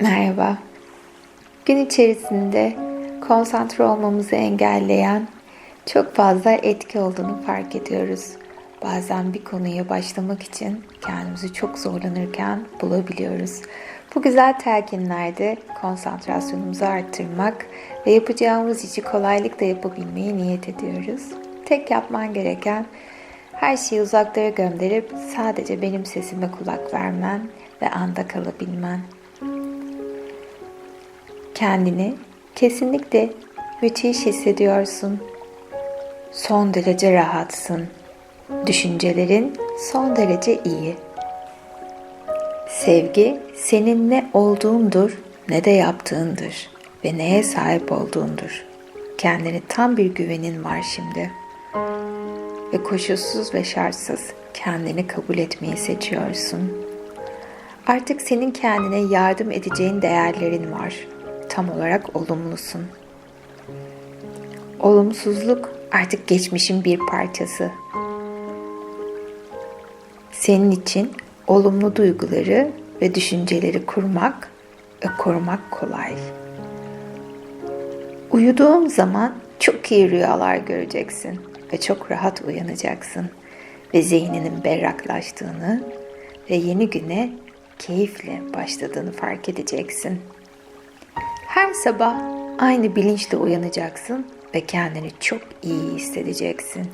Merhaba. Gün içerisinde konsantre olmamızı engelleyen çok fazla etki olduğunu fark ediyoruz. Bazen bir konuya başlamak için kendimizi çok zorlanırken bulabiliyoruz. Bu güzel telkinlerde konsantrasyonumuzu arttırmak ve yapacağımız işi kolaylıkla yapabilmeyi niyet ediyoruz. Tek yapman gereken her şeyi uzaklara gönderip sadece benim sesime kulak vermen ve anda kalabilmen. Kendini kesinlikle müthiş hissediyorsun. Son derece rahatsın. Düşüncelerin son derece iyi. Sevgi senin ne olduğundur ne de yaptığındır ve neye sahip olduğundur. Kendine tam bir güvenin var şimdi. Ve koşulsuz ve şartsız kendini kabul etmeyi seçiyorsun. Artık senin kendine yardım edeceğin değerlerin var tam olarak olumlusun. Olumsuzluk artık geçmişin bir parçası. Senin için olumlu duyguları ve düşünceleri kurmak ve korumak kolay. Uyuduğun zaman çok iyi rüyalar göreceksin ve çok rahat uyanacaksın ve zihninin berraklaştığını ve yeni güne keyifle başladığını fark edeceksin. Her sabah aynı bilinçle uyanacaksın ve kendini çok iyi hissedeceksin.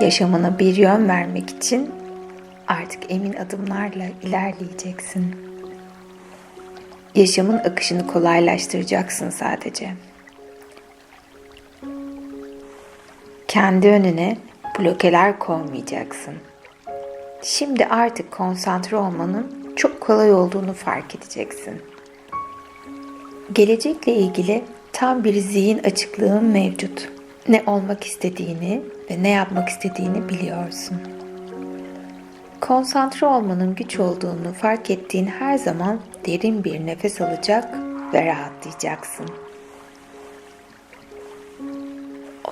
Yaşamına bir yön vermek için artık emin adımlarla ilerleyeceksin. Yaşamın akışını kolaylaştıracaksın sadece. Kendi önüne blokeler koymayacaksın. Şimdi artık konsantre olmanın çok kolay olduğunu fark edeceksin. Gelecekle ilgili tam bir zihin açıklığın mevcut. Ne olmak istediğini ve ne yapmak istediğini biliyorsun. Konsantre olmanın güç olduğunu fark ettiğin her zaman derin bir nefes alacak ve rahatlayacaksın.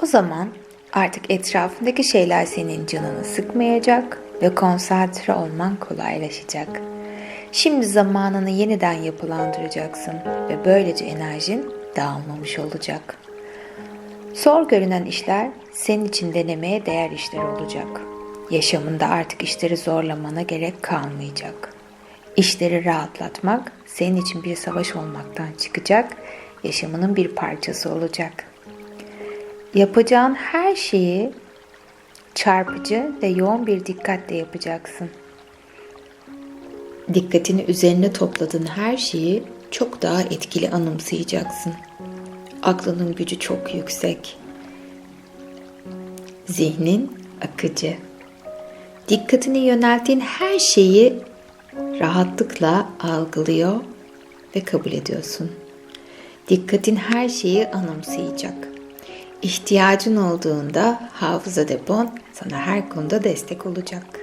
O zaman artık etrafındaki şeyler senin canını sıkmayacak ve konsantre olman kolaylaşacak. Şimdi zamanını yeniden yapılandıracaksın ve böylece enerjin dağılmamış olacak. Zor görünen işler senin için denemeye değer işler olacak. Yaşamında artık işleri zorlamana gerek kalmayacak. İşleri rahatlatmak senin için bir savaş olmaktan çıkacak, yaşamının bir parçası olacak. Yapacağın her şeyi çarpıcı ve yoğun bir dikkatle yapacaksın. Dikkatini üzerine topladığın her şeyi çok daha etkili anımsayacaksın. Aklının gücü çok yüksek. Zihnin akıcı. Dikkatini yönelttiğin her şeyi rahatlıkla algılıyor ve kabul ediyorsun. Dikkatin her şeyi anımsayacak. İhtiyacın olduğunda hafıza depon sana her konuda destek olacak.''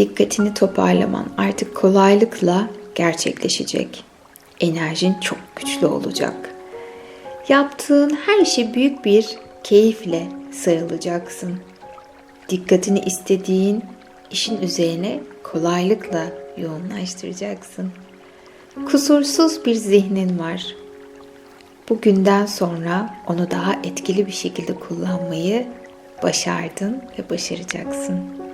Dikkatini toparlaman artık kolaylıkla gerçekleşecek. Enerjin çok güçlü olacak. Yaptığın her işi büyük bir keyifle sarılacaksın. Dikkatini istediğin işin üzerine kolaylıkla yoğunlaştıracaksın. Kusursuz bir zihnin var. Bugünden sonra onu daha etkili bir şekilde kullanmayı başardın ve başaracaksın.